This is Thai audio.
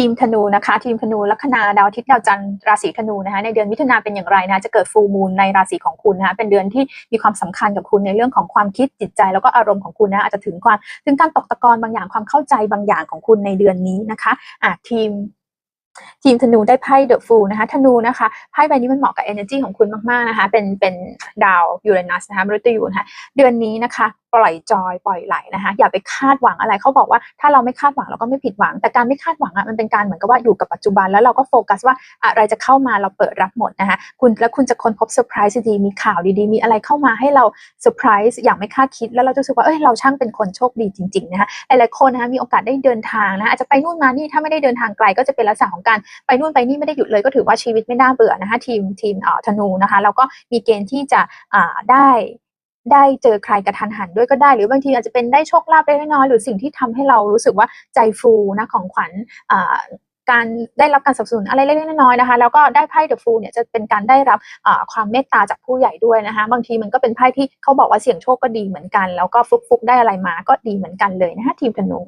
ทีมธนูนะคะ ทีมธนูลัคนาดาวอาทิตย์ดาวจันทร์ราศีธนูนะคะในเดือนมิถุนาเป็นอย่างไรนะจะเกิดฟูมูลในราศีของคุณนะคะเป็นเดือนที่มีความสำคัญกับคุณในเรื่องของความคิดจิตใจแล้วก็อารมณ์ของคุณนะอาจจะถึงความถึงการตกตะกอนบางอย่างความเข้าใจบางอย่างของคุณในเดือนนี้นะคะอะทีมทีมธนูได้ไพ่เดอะฟูนะคะธนูนะคะไพ่ใบนี้มันเหมาะกับ energy ของคุณมากๆนะคะเป็นเป็นดาวยูเรนัสนะคะมฤตยูนะคะเดือนนี้นะคะปล่อยจอยปล่อยไหลนะคะอย่าไปคาดหวังอะไรเขาบอกว่าถ้าเราไม่คาดหวังเราก็ไม่ผิดหวัง แต่การไม่คาดหวังอะมันเป็นการเหมือนกับว่าอยู่กับปัจจุบันแล้วเราก็โฟกัสว่าอะไรจะเข้ามาเราเปิดรับหมดนะคะคุณแล้วคุณจะค้นพบเซอร์ไพรส์ดีมีข่าวดีๆ มีอะไรเข้ามาให้เราเซอร์ไพรส์อย่างไม่คาดคิดแล้วเราจะรู้สึกว่าเอ้ยเราช่างเป็นคนโชคดีจริงๆนะคะหลายๆคนนะคะมีโอกาสได้เดินทางนะะอาจจะไปนู่นมานี่ถ้าไม่ได้เดินทางไกลก็จะเป็นลักษณะของการไปนู่นไปนี่ไม่ได้หยุดเลยก็ถือว่าชีวิตไม่น่าเบื่อนะคะทีมทีมเอ่อธนูนะคะแล้วก็มีเกณฑ์ที่จะอ่าได้ ได้เจอใครกระทันหันด้วยก็ได้ หรือบางทีอาจจะเป็นได้โชคลาภเล็กน้อยหรือสิ่งที่ทำให้เรารู้สึกว่าใจฟูนะของขวัญการได้รับการสนับสนุนอะไรเล็กๆน้อยๆนะคะแล้วก็ได้ไพ่เดอะฟูเนี่ยจะเป็นการได้รับความเมตตาจากผู้ใหญ่ด้วยนะคะบางทีมันก็เป็นไพ่ที่เขาบอกว่าเสี่ยงโชคก็ดีเหมือนกัน แล้วก็ฟุกๆได้อะไรมาก็ดีเหมือนกันเลยนะคะทีมธนู